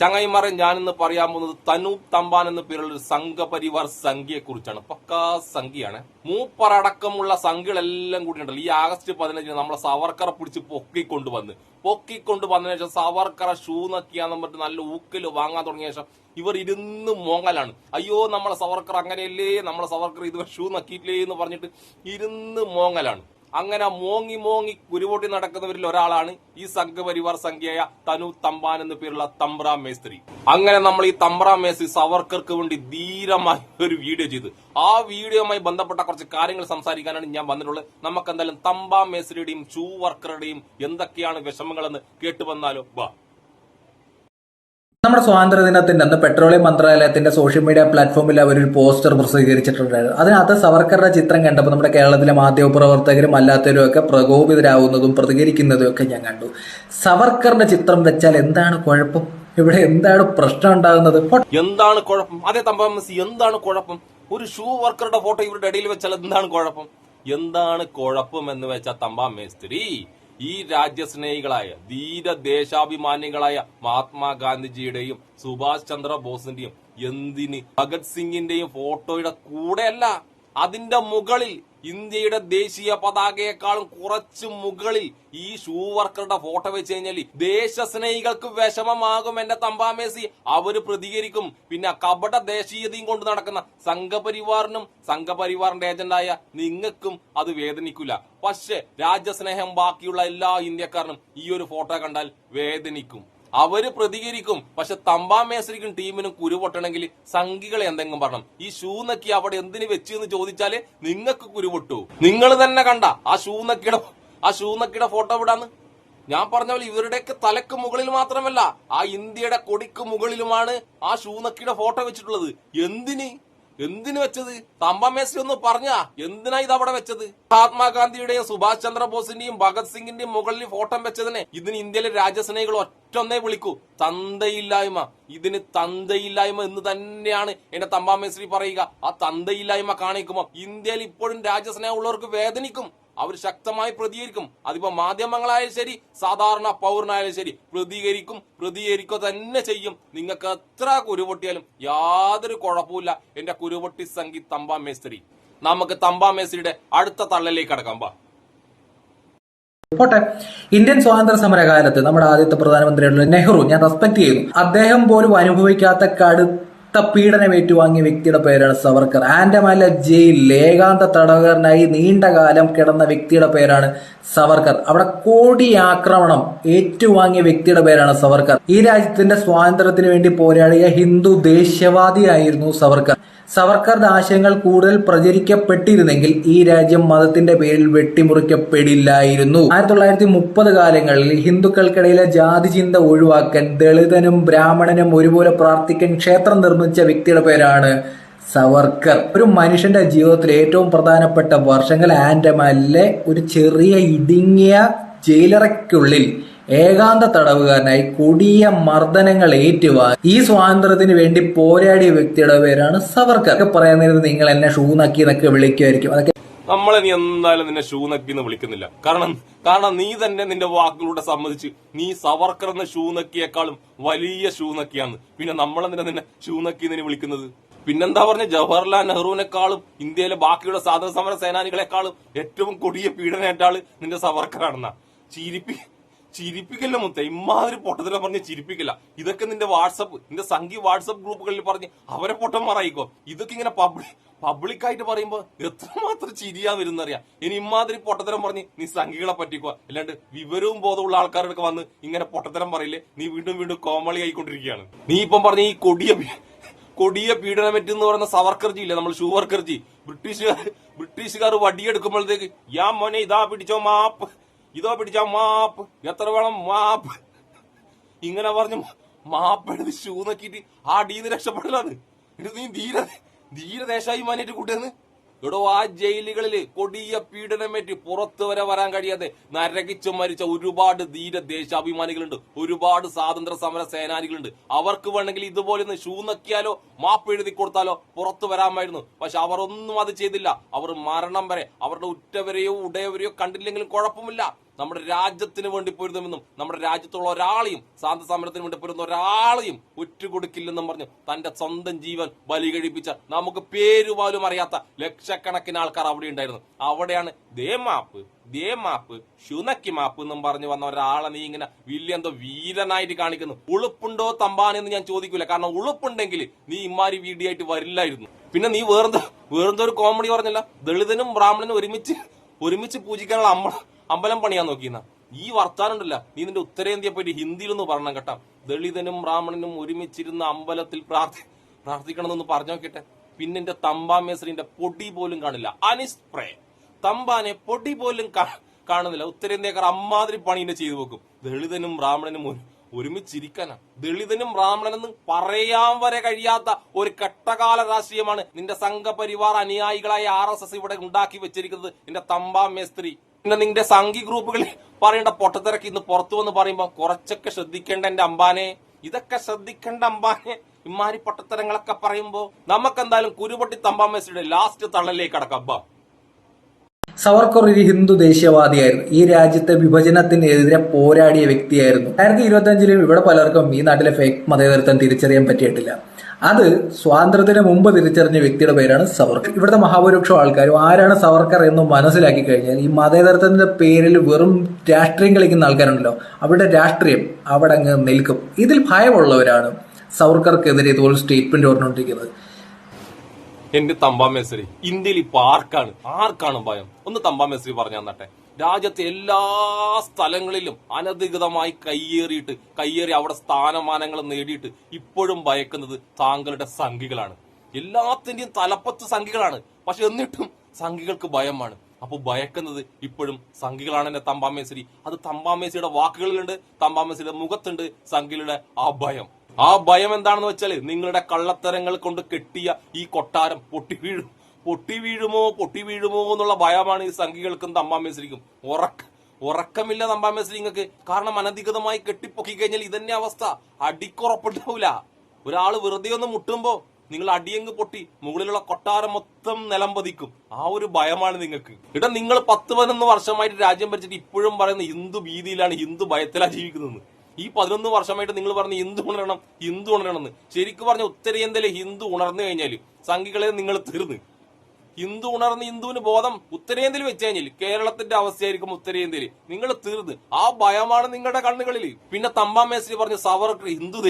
ചങ്ങായിമാരെ ഞാനിന്ന് പറയാൻ പോകുന്നത് തനൂപ് തമ്പാൻ എന്ന പേരുള്ള ഒരു സംഘപരിവാർ സംഖ്യയെ കുറിച്ചാണ് പക്കാ സംഖ്യയാണ് മൂപ്പറടക്കമുള്ള സംഖ്യകളെല്ലാം കൂടി ഉണ്ടല്ലോ ഈ ആഗസ്റ്റ് പതിനഞ്ചിന് നമ്മളെ സവർക്കറെ പിടിച്ച് പൊക്കിക്കൊണ്ടുവന്ന്. പൊക്കിക്കൊണ്ടുവന്നതിന് ശേഷം സവർക്കറെ ഷൂ നക്കിയാന്ന് പറഞ്ഞിട്ട് നല്ല ഊക്കൽ വാങ്ങാൻ തുടങ്ങിയ ശേഷം ഇവർ ഇരുന്ന് മോങ്ങലാണ്. അയ്യോ നമ്മളെ സവർക്കർ അങ്ങനെയല്ലേ? നമ്മളെ സവർക്കർ ഇതുവരെ ഷൂ നക്കിയിട്ടില്ലേ എന്ന് പറഞ്ഞിട്ട് ഇരുന്ന് മോങ്ങലാണ്. അങ്ങനെ മോങ്ങി മോങ്ങി കുരുവോട്ടി നടക്കുന്നവരിൽ ഒരാളാണ് ഈ സംഘപരിവാർ സംഖ്യയായ തനു തമ്പാൻ എന്ന പേരുള്ള തമ്പ്രാ മേസ്ത്രി. അങ്ങനെ നമ്മൾ ഈ തമ്പ്രാ മേസ്ത്രി സവർക്കർക്ക് വേണ്ടി ധീരമായി ഒരു വീഡിയോ ചെയ്തു. ആ വീഡിയോയുമായി ബന്ധപ്പെട്ട കുറച്ച് കാര്യങ്ങൾ സംസാരിക്കാനാണ് ഞാൻ വന്നിട്ടുള്ളത്. നമുക്ക് എന്തായാലും തമ്പാ മേസ്ത്രിയുടെയും ചൂ വർക്കറുടെയും എന്തൊക്കെയാണ് വിഷമങ്ങളെന്ന് കേട്ടു വന്നാലോ വാ. നമ്മുടെ സ്വാതന്ത്ര്യ ദിനത്തിന്റെ അന്ന് പെട്രോളിയം മന്ത്രാലയത്തിന്റെ സോഷ്യൽ മീഡിയ പ്ലാറ്റ്ഫോമിൽ അവർ ഒരു പോസ്റ്റർ പ്രസിദ്ധീകരിച്ചിട്ടുണ്ടായിരുന്നു. അതിനകത്ത് സവർക്കറുടെ ചിത്രം കണ്ടപ്പോൾ നമ്മുടെ കേരളത്തിലെ മാധ്യമപ്രവർത്തകരും അല്ലാത്തവരും ഒക്കെ പ്രകോപിതരാകുന്നതും പ്രതികരിക്കുന്നതും ഒക്കെ ഞാൻ കണ്ടു. സവർക്കറിന്റെ ചിത്രം വെച്ചാൽ എന്താണ് കുഴപ്പം? ഇവിടെ എന്താണ് പ്രശ്നം ഉണ്ടാകുന്നത്? എന്താണ് കുഴപ്പം? അതേ തമ്പാ എന്താണ് കുഴപ്പം? ഒരു ഷൂ വർക്കറുടെ ഫോട്ടോ ഇവരുടെ ഇടയിൽ വെച്ചാൽ എന്താണ് കുഴപ്പം? എന്താണ് കുഴപ്പം എന്ന് വെച്ചാൽ തമ്പാ മേസ്ത്രി ഈ രാജ്യസ്നേഹികളായ ധീര ദേശാഭിമാനികളായ മഹാത്മാഗാന്ധിജിയുടെയും സുഭാഷ് ചന്ദ്ര ബോസിന്റെയും എന്തിന്? ഭഗത് സിംഗിന്റെയും ഫോട്ടോയുടെ കൂടെയല്ല അതിന്റെ മുകളിൽ ഇന്ത്യയുടെ ദേശീയ പതാകയെക്കാളും കുറച്ച് മുകളിൽ ഈ ഷൂ വർക്കറുടെ ഫോട്ടോ വെച്ച് കഴിഞ്ഞാൽ ദേശസ്നേഹികൾക്ക് വിഷമമാകും എന്റെ തമ്പാമേസി അവർ പ്രതികരിക്കും. പിന്നെ കപട ദേശീയതയും കൊണ്ട് നടക്കുന്ന സംഘപരിവാറിനും സംഘപരിവാറിന്റെ ഏജന്റായ നിങ്ങൾക്കും അത് വേദനിക്കില്ല പക്ഷെ രാജ്യസ്നേഹം ബാക്കിയുള്ള എല്ലാ ഇന്ത്യക്കാരനും ഈ ഒരു ഫോട്ടോ കണ്ടാൽ വേദനിക്കും. അവർ പ്രതികരിക്കും. പക്ഷെ തമ്പാമേശ്വരിക്കും ടീമിനും കുരുപൊട്ടണമെങ്കിൽ സംഘികളെ എന്തെങ്കിലും പറയണം. ഈ ഷൂ നക്കി അവിടെ എന്തിനു വെച്ചു എന്ന് ചോദിച്ചാൽ നിങ്ങൾക്ക് കുരുപൊട്ടു നിങ്ങൾ തന്നെ കണ്ട ആ ഷൂ നക്കിയുടെ ആ ഷൂ നക്കിയുടെ ഫോട്ടോ വിടാന്ന് ഞാൻ പറഞ്ഞ പോലെ ഇവരുടെയൊക്കെ തലക്ക് മുകളിൽ മാത്രമല്ല ആ ഇന്ത്യയുടെ കൊടിക്ക് മുകളിലുമാണ് ആ ഷൂ നക്കിയുടെ ഫോട്ടോ വെച്ചിട്ടുള്ളത്. എന്തിന്? എന്തിനു വെച്ചത്? തമ്പാമേശ്വരി ഒന്ന് പറഞ്ഞ എന്തിനാ ഇത് അവിടെ വെച്ചത്? മഹാത്മാഗാന്ധിയുടെയും സുഭാഷ് ചന്ദ്രബോസിന്റെയും ഭഗത് സിംഗിന്റെയും മുകളിൽ ഫോട്ടോ വെച്ചതിനെ ഇതിന് ഇന്ത്യയിലെ രാജ്യസ്നേഹികൾ ഒറ്റൊന്നേ വിളിക്കൂ. തന്തയില്ലായ്മ. ഇതിന് തന്തയില്ലായ്മ എന്ന് തന്നെയാണ് എന്റെ തമ്പാമേശ്വരി പറയുക. ആ തന്തയില്ലായ്മ കാണിക്കുമോ ഇന്ത്യയിൽ ഇപ്പോഴും രാജ്യസ്നേഹമുള്ളവർക്ക് വേദനിക്കും. അവർ ശക്തമായി പ്രതികരിക്കും. അതിപ്പോ മാധ്യമങ്ങളായാലും ശരി സാധാരണ പൗരനായാലും ശരി പ്രതികരിക്കും പ്രതികരിക്കുക തന്നെ ചെയ്യും. നിങ്ങൾക്ക് എത്ര കുരുപൊട്ടിയാലും യാതൊരു കുഴപ്പമില്ല എന്റെ കുരുപൊട്ടി സംഗീത് തമ്പാ മേസ്ത്രി. നമുക്ക് തമ്പാ മേസ്ത്രിയുടെ അടുത്ത തള്ളലേക്ക് അടക്കാം പാ പോട്ടെ. ഇന്ത്യൻ സ്വാതന്ത്ര്യ സമര കാലത്ത് നമ്മുടെ ആദ്യത്തെ പ്രധാനമന്ത്രിയായിട്ടുള്ള നെഹ്റു ഞാൻ റെസ്പെക്ട് ചെയ്യുന്നു. അദ്ദേഹം പോലും അനുഭവിക്കാത്ത കടുത്ത പീഡനം ഏറ്റുവാങ്ങിയ വ്യക്തിയുടെ പേരാണ് സവർക്കർ. ആൻഡമാനിലെ ജയിലിൽ ഏകാന്ത തടവുകാരനായി നീണ്ടകാലം കിടന്ന വ്യക്തിയുടെ പേരാണ് സവർക്കർ. അവിടെ കോടി ആക്രമണം ഏറ്റുവാങ്ങിയ വ്യക്തിയുടെ പേരാണ് സവർക്കർ. ഈ രാജ്യത്തിന്റെ സ്വാതന്ത്ര്യത്തിന് വേണ്ടി പോരാടിയ ഹിന്ദു ദേശീയവാദിയായിരുന്നു സവർക്കർ. സവർക്കറുടെ ആശയങ്ങൾ കൂടുതൽ പ്രചരിക്കപ്പെട്ടിരുന്നെങ്കിൽ ഈ രാജ്യം മതത്തിന്റെ പേരിൽ വെട്ടിമുറിക്കപ്പെടില്ലായിരുന്നു. ആയിരത്തി തൊള്ളായിരത്തി മുപ്പത് കാലങ്ങളിൽ ഹിന്ദുക്കൾക്കിടയിലെ ജാതി ചിന്ത ഒഴിവാക്കാൻ ദളിതനും ബ്രാഹ്മണനും ഒരുപോലെ പ്രാർത്ഥിക്കാൻ ക്ഷേത്രം നിർമ്മിച്ച വ്യക്തിയുടെ പേരാണ് സവർക്കർ. ഒരു മനുഷ്യന്റെ ജീവിതത്തിൽ ഏറ്റവും പ്രധാനപ്പെട്ട വർഷങ്ങൾ ആൻഡമാനിലെ ഒരു ചെറിയ ഇടുങ്ങിയ ജയിലറയ്ക്കുള്ളിൽ ഏകാന്ത തടവുകാരനായി കൊടിയ മർദ്ദനങ്ങൾ ഏറ്റുവാ ഈ സ്വാതന്ത്ര്യത്തിന് വേണ്ടി പോരാടിയ വ്യക്തിയുടെ പേരാണ് സവർക്കർ. പറയുന്നത് നിങ്ങൾ എന്നെ ഷൂ നക്കി എന്നൊക്കെ വിളിക്കുമായിരിക്കും അതൊക്കെ നമ്മളെ നീ എന്തായാലും നിന്നെ ഷൂനക്കി എന്ന് വിളിക്കുന്നില്ല. കാരണം കാരണം നീ തന്നെ നിന്റെ വാക്കുകളുടെ സമ്മതിച്ച് നീ സവർക്കർ എന്ന ഷൂനക്കിയേക്കാളും വലിയ ഷൂനക്കിയാണ് പിന്നെ നമ്മളെന്തിനാ നിന്നെ ഷൂ നക്കി എന്ന് വിളിക്കുന്നത്? പിന്നെന്താ പറഞ്ഞ ജവഹർലാൽ നെഹ്റുവിനെക്കാളും ഇന്ത്യയിലെ ബാക്കിയുള്ള സ്വാതന്ത്ര്യ സമര സേനാനികളെക്കാളും ഏറ്റവും കൊടിയ പീഡനേറ്റാൾ നിന്റെ സവർക്കറാണെന്നാ. ചിരിപ്പി ചിരിപ്പിക്കല്ല മുത്ത ഇമാതിരി പൊട്ടത്തിനെ പറഞ്ഞ് ചിരിപ്പിക്കില്ല. ഇതൊക്കെ നിന്റെ വാട്സപ്പ് നിന്റെ സംഘി വാട്സപ്പ് ഗ്രൂപ്പുകളിൽ പറഞ്ഞ് അവരെ പൊട്ടം പറയിക്കോ ഇതൊക്കെ ഇങ്ങനെ പബ്ലിക് പബ്ലിക്കായിട്ട് പറയുമ്പോ എത്രമാത്രം ചിരിയാ വരുന്നറിയാം? ഇനി ഇമാതിരി പൊട്ടത്തരം പറഞ്ഞ് നീ സംഘികളെ പറ്റിക്കോ? അല്ലാണ്ട് വിവരവും ബോധമുള്ള ആൾക്കാരൊക്കെ വന്ന് ഇങ്ങനെ പൊട്ടത്തരം പറയില്ലേ നീ വീണ്ടും വീണ്ടും കോമളി ആയിക്കൊണ്ടിരിക്കുകയാണ്. നീ ഇപ്പം പറഞ്ഞ ഈ കൊടിയ കൊടിയ പീഡനമറ്റ് എന്ന് പറയുന്ന സവർക്കർജി ഇല്ലേ? നമ്മൾ ഷൂവർക്കർജി. ബ്രിട്ടീഷുകാർ ബ്രിട്ടീഷുകാർ വടിയെടുക്കുമ്പോഴത്തേക്ക് യാ മോനെ ഇതാ പിടിച്ചോ മാപ്പ്. ഇതോ പിടിച്ച മാപ്പ്. എത്ര വേണം മാപ്പ്? ഇങ്ങനെ പറഞ്ഞു മാപ്പെടുത്ത് ഷൂ നോക്കിയിട്ട് ആ ഡീന്ന് രക്ഷപ്പെടലാണ് നീ ധീര ധീരദേശായി മാനിട്ട് കൂട്ടുന്ന് എടോ ആ ജയിലുകളിൽ കൊടിയ പീഡനമേറ്റ് പുറത്തു വരെ വരാൻ കഴിയാതെ നരകിച്ചു മരിച്ച ഒരുപാട് ധീര ദേശാഭിമാനികളുണ്ട്. ഒരുപാട് സ്വാതന്ത്ര്യ സമര സേനാനികളുണ്ട്. അവർക്ക് വേണമെങ്കിൽ ഇതുപോലെ ഒന്ന് ഷൂ നക്കിയാലോ മാപ്പ് എഴുതി കൊടുത്താലോ പുറത്തു വരാമായിരുന്നു. പക്ഷെ അവർ ഒന്നും അത് ചെയ്തില്ല. അവർ മരണം വരെ അവരുടെ ഉറ്റവരെയോ ഉടയവരെയോ കണ്ടില്ലെങ്കിലും കുഴപ്പമില്ല. നമ്മുടെ രാജ്യത്തിന് വേണ്ടി പൊരുതുമെന്നും നമ്മുടെ രാജ്യത്തുള്ള ഒരാളെയും ശാന്ത സമരത്തിന് വേണ്ടി പൊരുന്ന ഒരാളെയും ഒറ്റുകൊടുക്കില്ലെന്നും പറഞ്ഞു തന്റെ സ്വന്തം ജീവൻ ബലി കഴിപ്പിച്ച നമുക്ക് പേരുപോലും അറിയാത്ത ലക്ഷക്കണക്കിന് ആൾക്കാർ അവിടെ ഉണ്ടായിരുന്നു. അവിടെയാണ് ദേ മാപ്പ് ദേ മാപ്പ് ഷുനക്കി മാപ്പ് എന്നും പറഞ്ഞു വന്ന ഒരാളെ നീ ഇങ്ങനെ വലിയ എന്തോ വീരനായിട്ട് കാണിക്കുന്നു. ഉളുപ്പുണ്ടോ തമ്പാനെന്ന് ഞാൻ ചോദിക്കൂല. കാരണം ഉളുപ്പുണ്ടെങ്കിൽ നീ ഇമാരി വീഡിയോ ആയിട്ട് വരില്ലായിരുന്നു. പിന്നെ നീ വേറെന്തോ വേറെന്തോ ഒരു കോമഡി പറഞ്ഞല്ല. ദളിതനും ബ്രാഹ്മണനും ഒരുമിച്ച് ഒരുമിച്ച് പൂജിക്കാനുള്ള അമ്പ അമ്പലം പണിയാൻ നോക്കിയെന്ന. ഈ വർത്താനം ഉണ്ടല്ല നീ നിന്റെ ഉത്തരേന്ത്യയെ പറ്റി ഹിന്ദിയിലൊന്ന് പറഞ്ഞ കേട്ടാ. ദളിതനും ബ്രാഹ്മണനും ഒരുമിച്ചിരുന്ന അമ്പലത്തിൽ പ്രാർത്ഥി പ്രാർത്ഥിക്കണമെന്നൊന്ന് പറഞ്ഞു നോക്കട്ടെ. പിന്നെ എന്റെ തമ്പാമേശ്രീന്റെ പൊടി പോലും കാണില്ല. അനിസ്പ്രേ. തമ്പാനെ പൊടി പോലും കാണുന്നില്ല. ഉത്തരേന്ത്യക്കാർ അമ്മാതിരി പണീനെ ചെയ്തു വെക്കും. ദളിതനും ബ്രാഹ്മണനും ഒരു- ഒരുമിച്ചിരിക്കാനാ. ദളിതനും ബ്രാഹ്മണനെന്ന് പറയാൻ വരെ കഴിയാത്ത ഒരു കെട്ടകാല രാഷ്ട്രീയമാണ് നിന്റെ സംഘപരിവാർ അനുയായികളായ ആർ എസ് എസ് ഇവിടെ ഉണ്ടാക്കി വെച്ചിരിക്കുന്നത് നിന്റെ തമ്പാ മേസ്ത്രി. പിന്നെ നിന്റെ സംഘി ഗ്രൂപ്പുകളിൽ പറയേണ്ട പൊട്ടത്തിരക്ക് ഇന്ന് പുറത്തു വന്ന് പറയുമ്പോൾ കുറച്ചൊക്കെ ശ്രദ്ധിക്കേണ്ട എന്റെ അമ്പാനെ. ഇതൊക്കെ ശ്രദ്ധിക്കേണ്ട അമ്പാനെ. ഇമാരി പൊട്ടത്തരങ്ങളൊക്കെ പറയുമ്പോ നമുക്കെന്തായാലും കുരുപൊട്ടി തമ്പാ മേസ്ത്രിയുടെ ലാസ്റ്റ് തള്ളലേക്ക് കടക്കബ്ബ സവർക്കർ ഒരു ഹിന്ദു ദേശീയവാദിയായിരുന്നു. ഈ രാജ്യത്തെ വിഭജനത്തിനെതിരെ പോരാടിയ വ്യക്തിയായിരുന്നു. രണ്ടായിരത്തി ഇരുപത്തി അഞ്ചിലും ഇവിടെ പലർക്കും ഈ നാട്ടിലെ ഫേക്ക് മതേതരത്വം തിരിച്ചറിയാൻ പറ്റിയിട്ടില്ല. അത് സ്വാതന്ത്ര്യത്തിന് മുമ്പ് തിരിച്ചറിഞ്ഞ വ്യക്തിയുടെ പേരാണ് സവർക്കർ. ഇവിടുത്തെ മഹാഭൂരിപക്ഷം ആൾക്കാരും ആരാണ് സവർക്കർ എന്ന് മനസ്സിലാക്കി കഴിഞ്ഞാൽ ഈ മതേതരത്വത്തിന്റെ പേരിൽ വെറും രാഷ്ട്രീയം കളിക്കുന്ന ആൾക്കാരുണ്ടല്ലോ. അവരുടെ രാഷ്ട്രീയം അവിടെ അങ്ങ് നിൽക്കും. ഇതിൽ ഭയമുള്ളവരാണ് സവർക്കർക്കെതിരെ ഇതുപോലെ സ്റ്റേറ്റ്മെന്റ് പറഞ്ഞുകൊണ്ടിരിക്കുന്നത്. എന്റെ തമ്പാമേശ്വരി ഇന്ത്യയിൽ ഇപ്പൊ ആർക്കാണ്? ആർക്കാണ് ഭയം? ഒന്ന് തമ്പാമേശ്വരി പറഞ്ഞു തന്നട്ടെ. രാജ്യത്തെ എല്ലാ സ്ഥലങ്ങളിലും അനധികൃതമായി കയ്യേറിയിട്ട് കയ്യേറി അവിടെ സ്ഥാനമാനങ്ങൾ നേടിയിട്ട് ഇപ്പോഴും ഭയക്കുന്നത് താങ്കളുടെ സംഘികളാണ്. എല്ലാത്തിന്റെയും തലപ്പത്ത് സംഘികളാണ്. പക്ഷെ എന്നിട്ടും സംഘികൾക്ക് ഭയമാണ്. അപ്പൊ ഭയക്കുന്നത് ഇപ്പോഴും സംഘികളാണ് എന്റെ തമ്പാമേശ്വരി. അത് തമ്പാമേശ്വരിയുടെ വാക്കുകളിലുണ്ട് തമ്പാമേശ്വരിയുടെ മുഖത്തുണ്ട് സംഘികളുടെ ആ ഭയം. ആ ഭയം എന്താണെന്ന് വെച്ചാൽ നിങ്ങളുടെ കള്ളത്തരങ്ങൾ കൊണ്ട് കെട്ടിയ ഈ കൊട്ടാരം പൊട്ടി വീഴും പൊട്ടി വീഴുമോ പൊട്ടി വീഴുമോ എന്നുള്ള ഭയമാണ് ഈ സംഘികൾക്കും തമ്പാമേശ്വരിക്കും ഉറക്ക ഉറക്കമില്ല തമ്പാമ്മ ശ്രീങ്ങൾക്ക് കാരണം അനധികൃതമായി കെട്ടിപ്പൊക്കി കഴിഞ്ഞാൽ ഇതന്നെ അവസ്ഥ. അടിക്കുറപ്പുണ്ടാവില്ല ഒരാൾ വെറുതെ ഒന്ന് മുട്ടുമ്പോ നിങ്ങൾ അടിയങ്ങ് പൊട്ടി മുകളിലുള്ള കൊട്ടാരം മൊത്തം നിലം പതിക്കും. ആ ഒരു ഭയമാണ് നിങ്ങൾക്ക്. ഇട നിങ്ങൾ പത്ത് പതിനൊന്ന് വർഷമായിട്ട് രാജ്യം ഭരിച്ചിട്ട് ഇപ്പോഴും പറയുന്ന ഹിന്ദു ഭീതിയിലാണ് ഹിന്ദു ഭയത്തിലാണ് ജീവിക്കുന്നത് ഈ പതിനൊന്ന് വർഷമായിട്ട് നിങ്ങൾ പറഞ്ഞ ഹിന്ദു ഉണരണം ഹിന്ദു ഉണരണം എന്ന് ശരിക്കും പറഞ്ഞ ഉത്തരേന്ത്യയിലെ ഹിന്ദു ഉണർന്നു കഴിഞ്ഞാൽ സംഘികളെ നിങ്ങൾ തീർന്ന്. ഹിന്ദു ഉണർന്ന് ഹിന്ദുവിന് ബോധം ഉത്തരേന്ത്യയിൽ വെച്ച് കഴിഞ്ഞാൽ കേരളത്തിന്റെ അവസ്ഥയായിരിക്കും ഉത്തരേന്ത്യയിൽ. നിങ്ങൾ തീർന്ന്. ആ ഭയമാണ് നിങ്ങളുടെ കണ്ണുകളിൽ. പിന്നെ തമ്പാമേശ്വരി പറഞ്ഞ സവർക്കർ ഹിന്ദു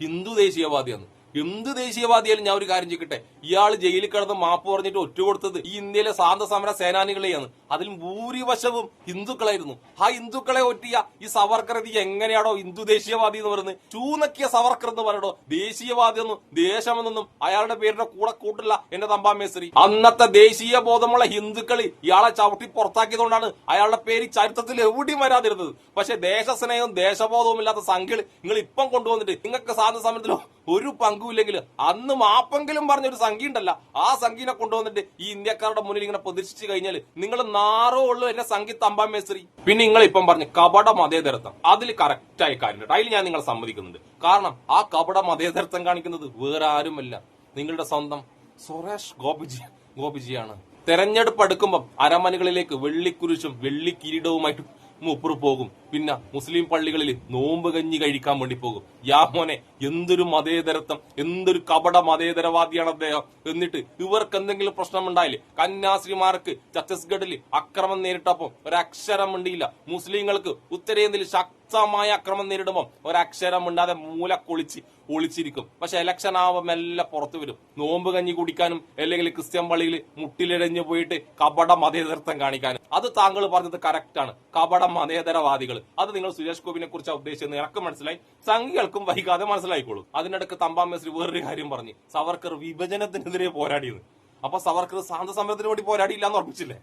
ഹിന്ദു ദേശീയവാദിയാണ് എന്ത് ദേശീയവാദിയാലും ഞാൻ ഒരു കാര്യം ചെയ്യട്ടെ ഇയാൾ ജയിലിൽ കിടന്ന് മാപ്പ് പറഞ്ഞിട്ട് ഒറ്റ കൊടുത്തത് ഈ ഇന്ത്യയിലെ സ്വാതന്ത്ര്യ സമര സേനാനികളെയാണ്. അതിൽ ഭൂരിവശവും ഹിന്ദുക്കളായിരുന്നു. ആ ഹിന്ദുക്കളെ ഒറ്റിയ ഈ സവർക്കർ ഇത് എങ്ങനെയാണോ ഹിന്ദു ദേശീയവാദി എന്ന് പറയുന്നത്? ചൂനക്കിയ സവർക്കർ എന്ന് പറയണോ? ദേശീയവാദി എന്നും ദേശമെന്നൊന്നും അയാളുടെ പേരിന്റെ കൂടെ കൂട്ടില്ല എന്റെ തമ്പാമേശ്വരി അന്നത്തെ ദേശീയ ബോധമുള്ള ഹിന്ദുക്കൾ ഇയാളെ ചവിട്ടി പുറത്താക്കിയതുകൊണ്ടാണ് അയാളുടെ പേര് ചരിത്രത്തിൽ എവിടെയും വരാതിരുന്നത്. പക്ഷെ ദേശസ്നേഹവും ദേശബോധവും ഇല്ലാത്ത സംഖ്യകൾ നിങ്ങൾ ഇപ്പം കൊണ്ടുവന്നിട്ട് നിങ്ങൾക്ക് സ്വാതന്ത്ര്യ സമരത്തിലോ ഒരു പങ്കുമില്ലെങ്കിൽ അന്ന് മാപ്പെങ്കിലും പറഞ്ഞൊരു സംഖ്യ ഉണ്ടല്ല ആ സംഖ്യനെ കൊണ്ടുവന്നിട്ട് ഈ ഇന്ത്യക്കാരുടെ മുന്നിൽ ഇങ്ങനെ പ്രതീക്ഷിച്ചു കഴിഞ്ഞാൽ നിങ്ങൾ നാറോ ഉള്ളൂ എന്റെ സംഖ്യ തമ്പാമേശ്വരി പിന്നെ നിങ്ങൾ ഇപ്പം പറഞ്ഞു കപട മതേതരത്വം. അതിൽ കറക്റ്റായ കാര്യമുണ്ട്. അതിൽ ഞാൻ നിങ്ങളെ സമ്മതിക്കുന്നുണ്ട്. കാരണം ആ കപട മതേതരത്വം കാണിക്കുന്നത് വേറെ ആരുമല്ല. നിങ്ങളുടെ സ്വന്തം സുരേഷ് ഗോപിജി ഗോപിജിയാണ്. തെരഞ്ഞെടുപ്പ് എടുക്കുമ്പോൾ അരമനകളിലേക്ക് വെള്ളിക്കുരിശും വെള്ളിക്കിരീടവുമായിട്ട് മൂപ്പർ പോകും. പിന്നെ മുസ്ലിം പള്ളികളിൽ നോമ്പ് കഞ്ഞി കഴിക്കാൻ വേണ്ടി പോകും. യാ മോനെ എന്തൊരു മതേതരത്വം എന്തൊരു കപട മതേതരവാദിയാണ് അദ്ദേഹം. എന്നിട്ട് ഇവർക്ക് എന്തെങ്കിലും പ്രശ്നമുണ്ടായില്ലേ കന്യാസ്ത്രീമാർക്ക് ഛത്തീസ്ഗഡിൽ അക്രമം നേരിട്ടപ്പോൾ ഒരക്ഷരം ഉണ്ടിയില്ല മുസ്ലിങ്ങൾക്ക് ഉത്തരേന്ത്യയിൽ ശക്തമായ അക്രമം നേരിടുമ്പോൾ ഒരക്ഷരം ഉണ്ടാതെ മൂല കൊളിച്ച് ഒളിച്ചിരിക്കും. പക്ഷെ ഇലക്ഷൻ ആവുമ്പോൾ മെല്ലെ പുറത്തു വരും. നോമ്പ് കഞ്ഞി കുടിക്കാനും അല്ലെങ്കിൽ ക്രിസ്ത്യൻ പള്ളിയിൽ മുട്ടിലിഴഞ്ഞു പോയിട്ട് കപട മതേതരത്വം കാണിക്കാനും അത് താങ്കൾ പറഞ്ഞത് കറക്റ്റാണ് കപട മതേതരവാദികൾ. അത് നിങ്ങൾ സുരേഷ് ഗോപിനെ കുറിച്ച് ഉദ്ദേശിച്ചത്. എനിക്ക് മനസ്സിലായി? സംഘികൾക്കും വൈകാതെ മനസ്സിലായിക്കോളും. അതിനിടക്ക് തമ്പാമേശ്വരി വേറൊരു കാര്യം പറഞ്ഞു. സവർക്കർ വിഭജനത്തിനെതിരെ പോരാടിയത്. അപ്പൊ സവർക്കർ ശാന്ത സമരത്തിന് വേണ്ടി പോരാടിയില്ല എന്ന് ഉറപ്പിച്ചില്ലേ?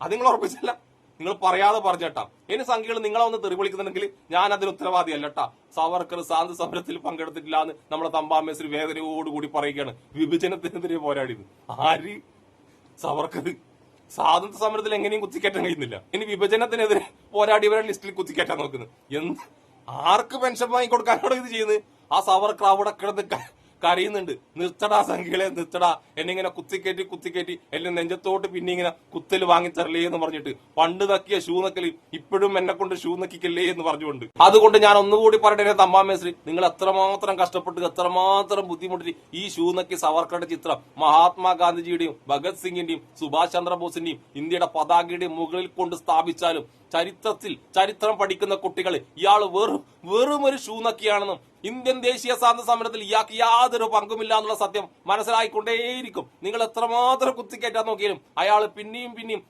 അത് നിങ്ങൾ ഉറപ്പിച്ചില്ല നിങ്ങൾ പറയാതെ പറഞ്ഞട്ടാ. ഇനി സംഖ്യകൾ നിങ്ങളെ ഒന്ന് തെറി വിളിക്കുന്നുണ്ടെങ്കിൽ ഞാൻ അതിന് ഉത്തരവാദി അല്ലട്ടാ സവർക്കർ ശാന്ത സമരത്തിൽ പങ്കെടുത്തിട്ടില്ല എന്ന് നമ്മളെ തമ്പാമേശ്വരി വേദനയോടുകൂടി പറയുകയാണ്. വിഭജനത്തിനെതിരെ പോരാടിയത് ആര്? സവർക്കർ. സ്വാതന്ത്ര്യ സമരത്തിൽ എങ്ങനെയും കുത്തിക്കയറ്റാൻ കഴിയുന്നില്ല. ഇനി വിഭജനത്തിനെതിരെ പോരാടിയവരെ ലിസ്റ്റിൽ കുത്തിക്കയറ്റാൻ നോക്കുന്നത് എന്ത്? ആർക്ക് പെൻഷൻ വാങ്ങി കൊടുക്കാനാണോ ഇത് ചെയ്യുന്നത്? ആ സവർക്കർ അവിടെ കിടന്ന് കരയുന്നുണ്ട്. നിർത്തടാ സംഖ്യകളെ നിർത്തടാ. എന്നിങ്ങനെ കുത്തിക്കേറ്റി കുത്തിക്കയറ്റി എന്നെ നെഞ്ചത്തോട്ട് പിന്നെ ഇങ്ങനെ കുത്തൽ വാങ്ങി തരലേ എന്ന് പറഞ്ഞിട്ട് പണ്ട് നക്കിയ ഷൂ നക്കൽ ഇപ്പോഴും എന്നെ കൊണ്ട് ഷൂ നക്കിക്കല്ലേ എന്ന് പറഞ്ഞുകൊണ്ട്. അതുകൊണ്ട് ഞാൻ ഒന്നുകൂടി പറയട്ടെ തമ്മാമേശ്രീ നിങ്ങൾ എത്രമാത്രം കഷ്ടപ്പെട്ട് എത്രമാത്രം ബുദ്ധിമുട്ടി ഈ ഷൂ നക്കി സവർക്കറുടെ ചിത്രം മഹാത്മാഗാന്ധിജിയുടെയും ഭഗത് സിംഗിന്റെയും സുഭാഷ് ചന്ദ്രബോസിന്റെയും ഇന്ത്യയുടെ പതാകയുടെയും മുകളിൽ കൊണ്ട് സ്ഥാപിച്ചാലും ചരിത്രത്തിൽ ചരിത്രം പഠിക്കുന്ന കുട്ടികൾ ഇയാൾ വെറും വെറും ഒരു ഷൂ നക്കിയാണെന്നും ഇന്ത്യൻ ദേശീയ സ്വാതന്ത്ര്യ സമരത്തിൽ ഇയാൾക്ക് യാതൊരു പങ്കുമില്ല എന്നുള്ള സത്യം മനസ്സിലായിക്കൊണ്ടേയിരിക്കും. നിങ്ങൾ എത്രമാത്രം കുത്തിക്കയറ്റാൻ നോക്കിയാലും അയാൾ പിന്നെയും പിന്നെയും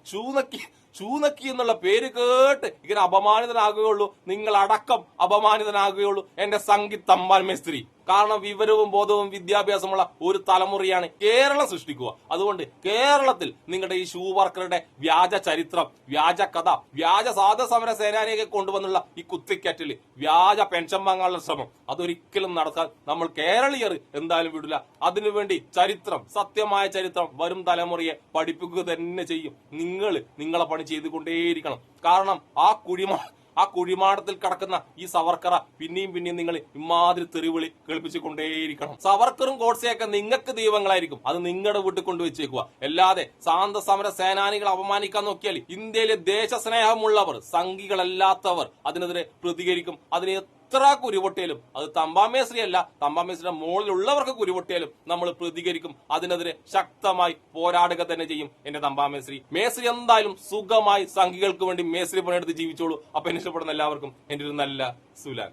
ഷൂ നക്കി എന്നുള്ള പേര് കേട്ട് ഇങ്ങനെ അപമാനിതനാകുകയുള്ളൂ. നിങ്ങൾ അടക്കം അപമാനിതനാകുകയുള്ളൂ. എന്റെ സംഗീത് അമ്പാൻ മേസ്ത്രി. കാരണം വിവരവും ബോധവും വിദ്യാഭ്യാസമുള്ള ഒരു തലമുറയാണ് കേരളം സൃഷ്ടിക്കുക. അതുകൊണ്ട് കേരളത്തിൽ നിങ്ങളുടെ ഈ ഷൂ വർക്കറുടെ വ്യാജ ചരിത്രം വ്യാജ കഥ വ്യാജ സാധ സമര സേനാനിയൊക്കെ കൊണ്ടുവന്നുള്ള ഈ കുത്തിക്കറ്റിൽ വ്യാജ പെൻഷൻ വാങ്ങാനുള്ള ശ്രമം അതൊരിക്കലും നടത്താൻ നമ്മൾ കേരളീയർ എന്തായാലും വിടില്ല. അതിനുവേണ്ടി ചരിത്രം സത്യമായ ചരിത്രം വരും തലമുറയെ പഠിപ്പിക്കുക തന്നെ ചെയ്യും. നിങ്ങൾ നിങ്ങളെ പണി ചെയ്തുകൊണ്ടേയിരിക്കണം. കാരണം ആ കുഴിമ ആ കുഴിമാടത്തിൽ കടക്കുന്ന ഈ സവർക്കറ പിന്നെയും പിന്നെയും നിങ്ങൾ ഇമാതിരി തെറിവിളി കേൾപ്പിച്ചുകൊണ്ടേയിരിക്കണം. സവർക്കറും ഗോഡ്സെയൊക്കെ നിങ്ങൾക്ക് ദൈവങ്ങളായിരിക്കും. അത് നിങ്ങളുടെ വീട്ടിൽ കൊണ്ടുവച്ചേക്കുക അല്ലാതെ ശാന്ത സമര സേനാനികളെ അപമാനിക്കാൻ നോക്കിയാൽ ഇന്ത്യയിലെ ദേശസ്നേഹമുള്ളവർ സംഘികളല്ലാത്തവർ അതിനെതിരെ പ്രതികരിക്കും. അതിന് എത്ര കുരുപൊട്ടിയാലും അത് തമ്പാമേശ്രീ അല്ല തമ്പാമേശ്രിയുടെ മുകളിലുള്ളവർക്ക് കുരുപൊട്ടിയാലും നമ്മൾ പ്രതികരിക്കും. അതിനെതിരെ ശക്തമായി പോരാടുക തന്നെ ചെയ്യും എന്റെ തമ്പാമേശ്രീ. മേശ്രി എന്തായാലും സുഖമായി സംഘികൾക്ക് വേണ്ടി മേശ്രി പണിയെടുത്ത് ജീവിച്ചോളൂ. അപ്പൊ എന്നെ ഇഷ്ടപ്പെടുന്ന എല്ലാവർക്കും എന്റെ ഒരു നല്ല സുലാൻ